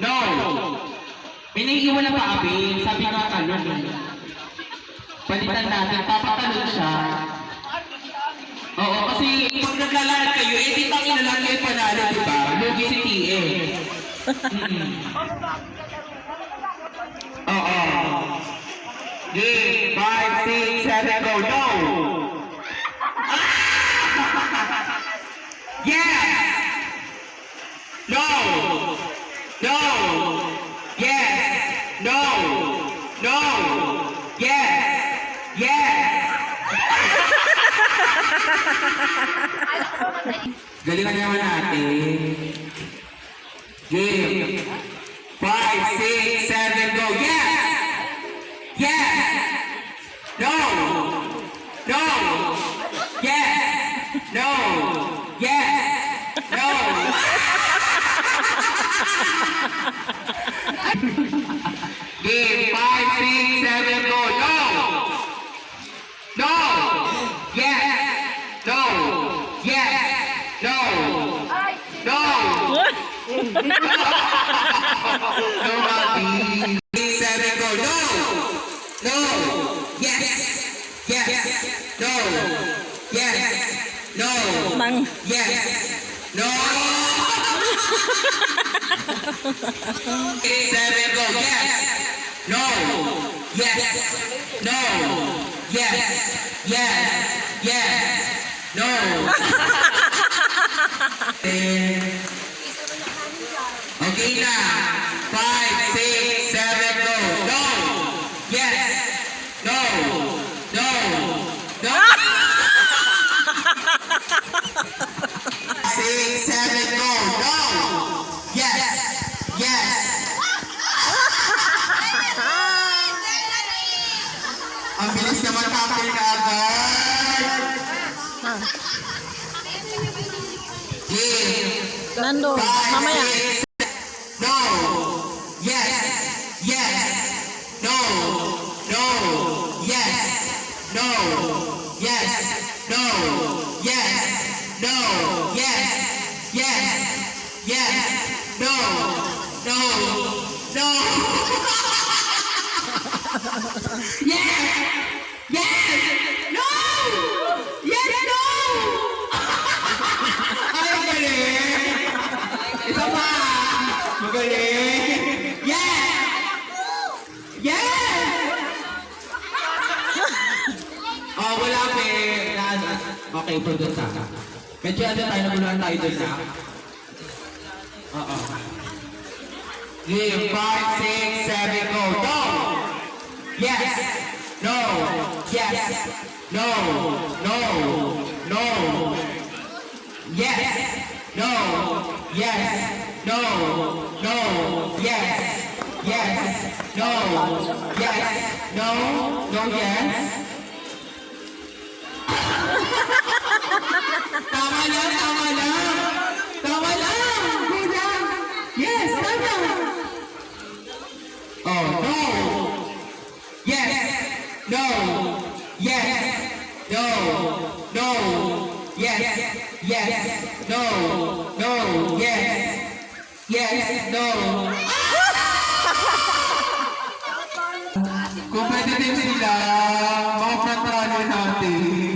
No. May naiiwan na pa abi. Sabi nga talon. eh. Palitan natin. Papatalon siya. Oo, kasi pag naglalakad kayo, eh di tangin na kayo panalo, di ba? Lugi si. Mm-mm. Oo. Game, 5, 6, 7, go, no! Yes! No! No! Yes! No! No! Yes! Yes! Galingan naman natin. Game. 5, 6, 7, go. Yes! Yes! No! No! Yes! No! Yes! No! Game 5, 6, 7, go. No! No! Yes! No! Yes! No! No! No, Bobby. Seven, go. No! No! Yes! Yes! No! Yes! No! Mang. Yes! No! Seven, go. Yes! No! Yes! No! Yes! Yes! Yes! No! Eh, Okay na. Five, six, seven, go. No! Yes! No! No! No! Six, seven, go. No! Yes! Yes! Ang bilis naman tapil ka agad. Ah. Five, Mamaya. No. Yes. Yes. No. No. Yes. No. Yes. No. Yes. No. Yes. Yes. Yes. No. No. No. yes. Yes. No. Yes. No. Ay, ang. Isa pa! Magaling! Yes! Yes! oh, wala pe. Na- Okay, produce ka. Medyo ano tayo, naguluhan tayo doon na. Oo. Game, 5, 6, 7, go. No! Yes! No! Yes! No! No! No! Yes. No. Yes. No. No. Yes. Yes. No. Yes. No. No. Yes. tama lang, tama lang. Yes. No. No. Yes. Yes. No. No. Yes. Yes. No. Competitive sila. Mga front runner natin.